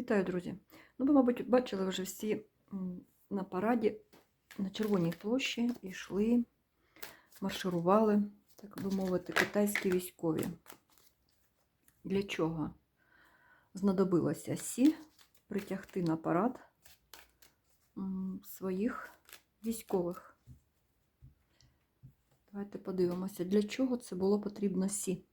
Вітаю, друзі! Ну, ви, мабуть, бачили вже всі на параді на Червоній площі йшли, марширували, так би мовити, китайські військові. Для чого знадобилося Сі притягти на парад своїх військових? Давайте подивимося, для чого це було потрібно Сі.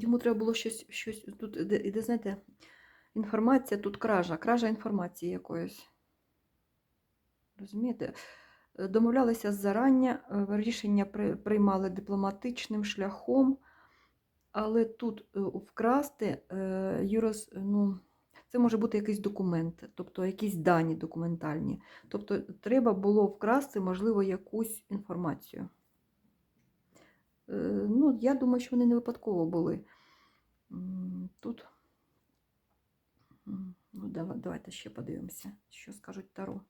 Йому треба було щось, щось тут іде, знаєте, інформація, тут кража, кража інформації якоїсь. Розумієте? Е, Домовлялися зарання, е, рішення приймали дипломатичним шляхом, але тут е, вкрасти юрос, ну, це може бути якийсь документ, тобто якісь дані документальні. Тобто треба було вкрасти, можливо, якусь інформацію. Е, Ну, я думаю, що вони не випадково були. Тут. Ну, давайте ще подивимося, що скажуть Таро.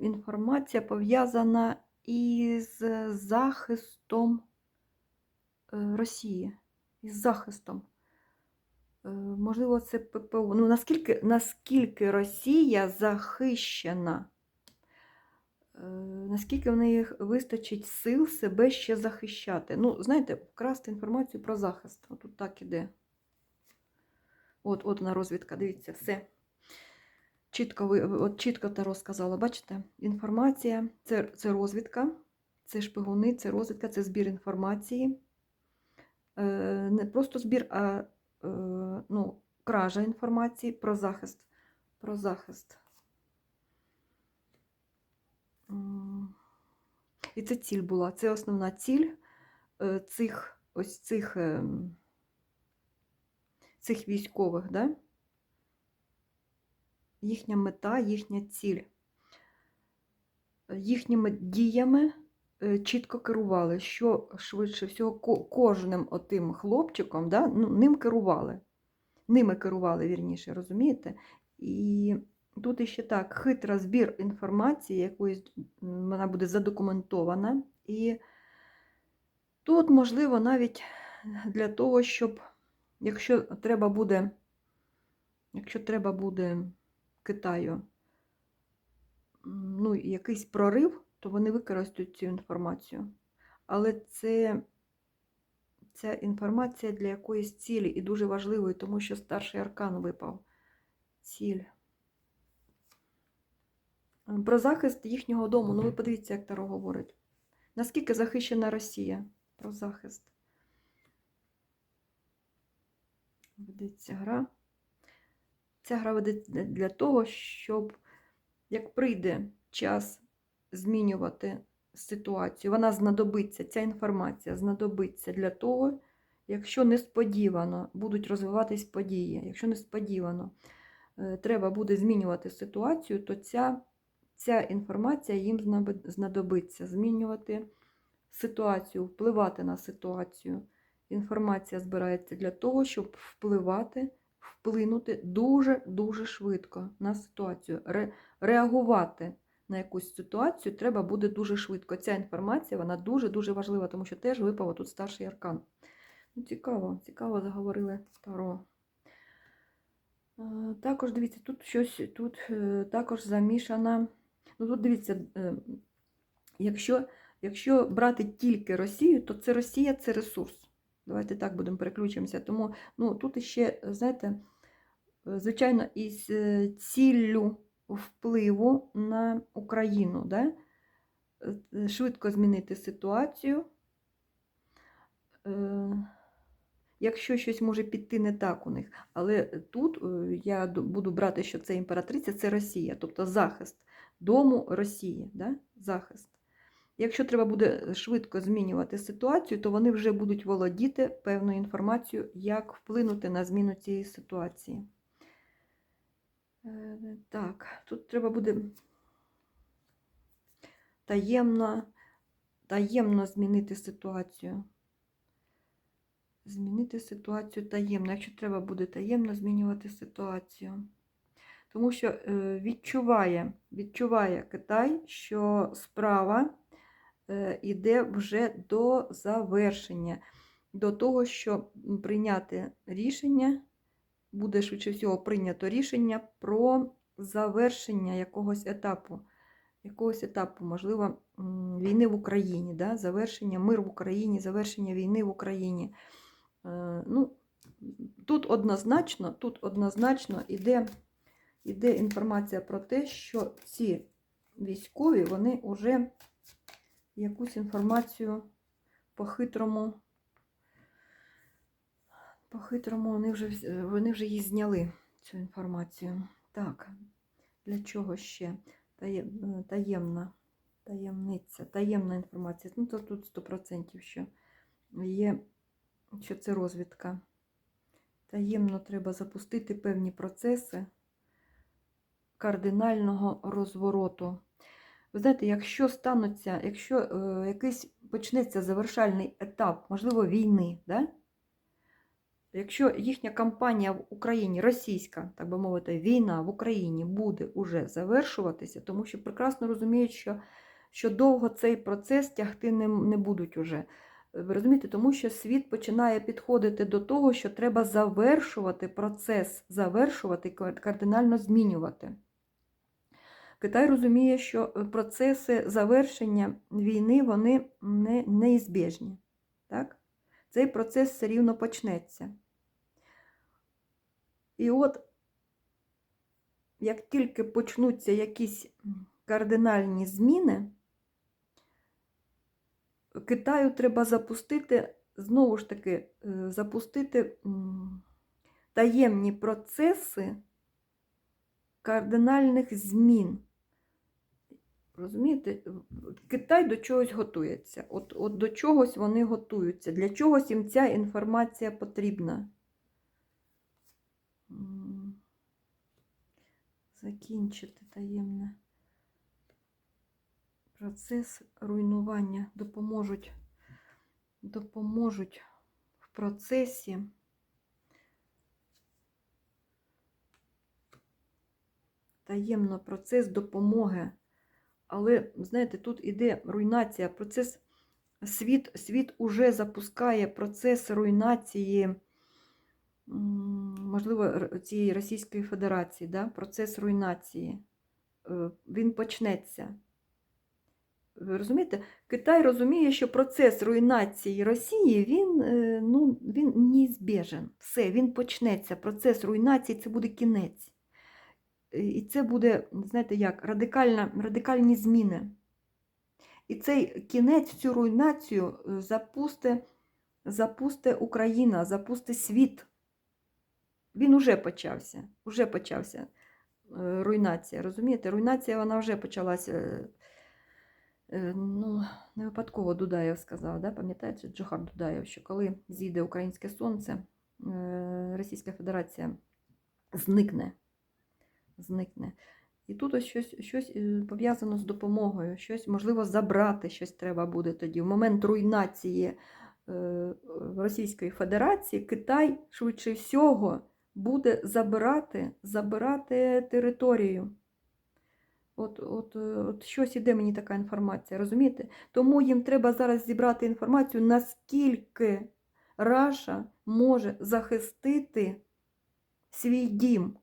Інформація пов'язана із захистом е, Росії. Із захистом. Е, Можливо, це ППО. Ну, наскільки, наскільки Росія захищена? Е, наскільки в неї вистачить сил себе ще захищати. Ну, знаєте, вкрасти інформацію про захист. Тут так іде. От, от вона розвідка, дивіться, все. Чітко ви, от чітко Таро сказала, бачите? Інформація це, це розвідка, це шпигуни, це розвідка, це збір інформації. Е, не просто збір, а е, ну, кража інформації про захист. Про захист. І це ціль була. Це основна ціль е, цих ось цих, ем, цих військових, да? їхня мета, їхня ціль. Їхніми діями е, чітко керували, що швидше всього кожним отим хлопчиком, да? ну, ним керували. Ними керували, вірніше, розумієте? І тут іще так, хитра збір інформації, якоїсь вона буде задокументована. І тут, можливо, навіть для того, щоб, якщо треба буде, якщо треба буде Китаю ну, якийсь прорив, то вони використають цю інформацію. Але це, ця інформація для якоїсь цілі і дуже важливої, тому що старший аркан випав. Ціль. Про захист їхнього дому. Ну, ви подивіться, як Таро говорить. Наскільки захищена Росія? Про захист. Ведеться гра. Ця гра ведеться для того, щоб як прийде час змінювати ситуацію, вона знадобиться, ця інформація знадобиться для того, якщо несподівано будуть розвиватись події, якщо несподівано е, треба буде змінювати ситуацію, то ця, ця інформація їм знадобиться змінювати ситуацію, впливати на ситуацію. Інформація збирається для того, щоб впливати, вплинути дуже-дуже швидко на ситуацію. Ре, реагувати на якусь ситуацію треба буде дуже швидко. Ця інформація вона дуже-дуже важлива, тому що теж випав тут старший аркан. Ну, цікаво, цікаво заговорили Таро. Е, Також дивіться, тут щось тут е, також замішана. Ну тут дивіться, е, якщо, якщо брати тільки Росію, то це Росія це ресурс. Давайте так будемо переключимося. Тому ну, тут іще, знаєте, е, звичайно, із е, ціллю впливу на Україну, да? швидко змінити ситуацію. Е, Якщо щось може піти не так у них. Але тут е, я буду брати, що це імператриця, це Росія, тобто захист дому Росії. Да? Захист. Якщо треба буде швидко змінювати ситуацію, то вони вже будуть володіти певною інформацією, як вплинути на зміну цієї ситуації. Е, Так, тут треба буде таємно, таємно змінити ситуацію. Змінити ситуацію таємно, якщо треба буде таємно змінювати ситуацію. Тому що е, відчуває, відчуває Китай, що справа е, іде вже до завершення, до того, щоб прийняти рішення, буде швидше всього прийнято рішення про завершення якогось етапу. Якогось етапу, можливо, війни в Україні, да? завершення мир в Україні, завершення війни в Україні. Е, Ну, тут однозначно, тут однозначно іде, іде інформація про те, що ці військові, вони вже якусь інформацію по-хитрому, по-хитрому вони вже, вони вже її зняли, цю інформацію. Так, для чого ще? Е, Таємна, таємниця, таємна інформація. Ну, то тут 100% що є, що це розвідка. Таємно треба запустити певні процеси кардинального розвороту. Ви знаєте, якщо стануться, якщо е, якийсь почнеться завершальний етап, можливо, війни, да? якщо їхня кампанія в Україні, російська, так би мовити, війна в Україні буде уже завершуватися, тому що прекрасно розуміють, що, що довго цей процес тягти не, не будуть уже. Ви розумієте, тому що світ починає підходити до того, що треба завершувати процес, завершувати, кар- кардинально змінювати. Китай розуміє, що е, процеси завершення війни вони не, неізбіжні. Так? Цей процес все рівно почнеться. І от, як тільки почнуться якісь кардинальні зміни, Китаю треба запустити, знову ж таки, е, запустити таємні процеси кардинальних змін. Розумієте, Китай до чогось готується. От, от до чогось вони готуються. Для чогось їм ця інформація потрібна. Закінчити таємне. Процес руйнування допоможуть, допоможуть в процесі. Таємно процес допомоги. Але, знаєте, тут іде руйнація, процес, світ, світ уже запускає процес руйнації, можливо, цієї Російської Федерації, да? процес руйнації. Е, Він почнеться. Ви розумієте? Китай розуміє, що процес руйнації Росії він, е, ну, він неізбежен. Все, він почнеться. Процес руйнації це буде кінець. І це буде, знаєте, як радикальна, радикальні зміни. І цей кінець, цю руйнацію е, запусте, запусте Україна, запусте світ. Він уже почався. Уже почався е, руйнація. Розумієте? Руйнація вона вже почалася. Е, Ну, не випадково Дудаєв сказав, да? пам'ятаєте, Джохар Дудаєв, що коли зійде українське сонце, е, Російська Федерація зникне. зникне. І тут ось щось, щось е, пов'язано з допомогою, щось, можливо, забрати щось треба буде тоді. В момент руйнації Російської Федерації Китай швидше всього буде забирати, забирати територію. От, от, е, от щось іде мені така інформація, розумієте? Тому їм треба зараз зібрати інформацію, наскільки Раша може захистити свій дім.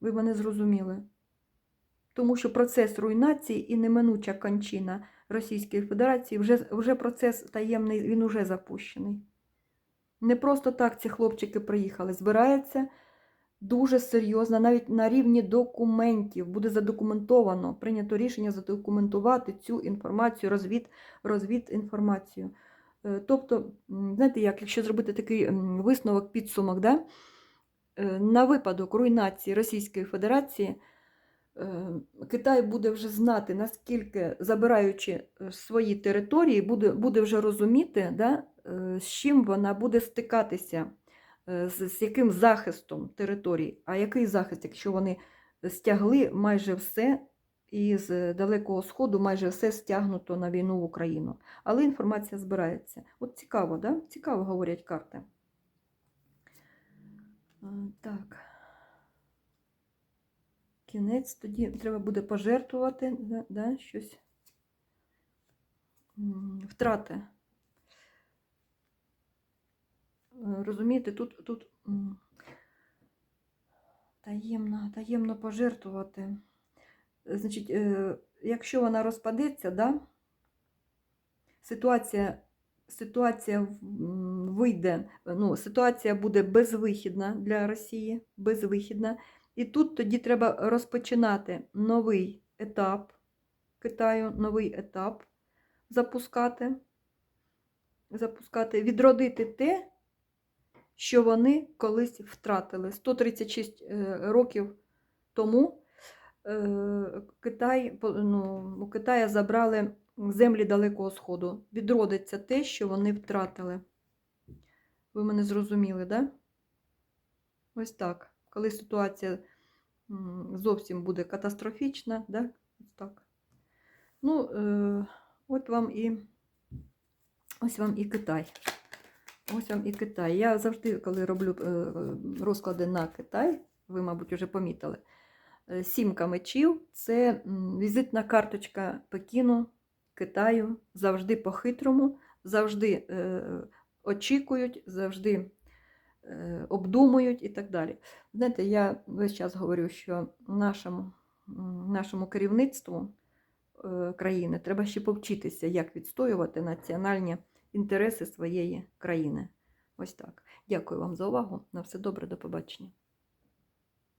Ви мене зрозуміли. Тому що процес руйнації і неминуча кончина Російської Федерації вже, вже процес таємний, він уже запущений. Не просто так ці хлопчики приїхали. Збирається дуже серйозно, навіть на рівні документів буде задокументовано, прийнято рішення задокументувати цю інформацію, розвід, розвід інформацію. Е, Тобто, знаєте, як, якщо зробити такий висновок, підсумок, да? Е, на випадок руйнації Російської Федерації е, Китай буде вже знати, наскільки, забираючи свої території, буде, буде вже розуміти, да, з чим вона буде стикатися, з, з яким захистом територій. А який захист, якщо вони стягли майже все, і з Далекого Сходу майже все стягнуто на війну в Україну. Але інформація збирається. От цікаво, да? Цікаво говорять карти. Так. Кінець тоді треба буде пожертвувати, да, щось. втрати. Е, Розумієте, тут, тут таємно, таємно пожертвувати. Е, Значить, е, якщо вона розпадеться, да, ситуація, ситуація вийде, ну, ситуація буде безвихідна для Росії, безвихідна. І тут тоді треба розпочинати новий етап Китаю, новий етап запускати, запускати, відродити те, що вони колись втратили. 136 е, років тому е, Китай, ну, у Китая забрали землі Далекого Сходу. Відродиться те, що вони втратили. Ви мене зрозуміли, да? Ось так. Коли ситуація зовсім буде катастрофічна, да? Ось так. Ну, е, от вам і ось вам і Китай. Ось вам і Китай. Я завжди, коли роблю е, е, розклади на Китай, ви, мабуть, вже помітили, е, сімка мечів це візитна карточка Пекіну, Китаю, завжди по-хитрому, завжди очікують, завжди обдумують і так далі. Знаєте, я весь час говорю, що нашому, нашому керівництву країни треба ще повчитися, як відстоювати національні інтереси своєї країни. Ось так. Дякую вам за увагу. На все добре, до побачення.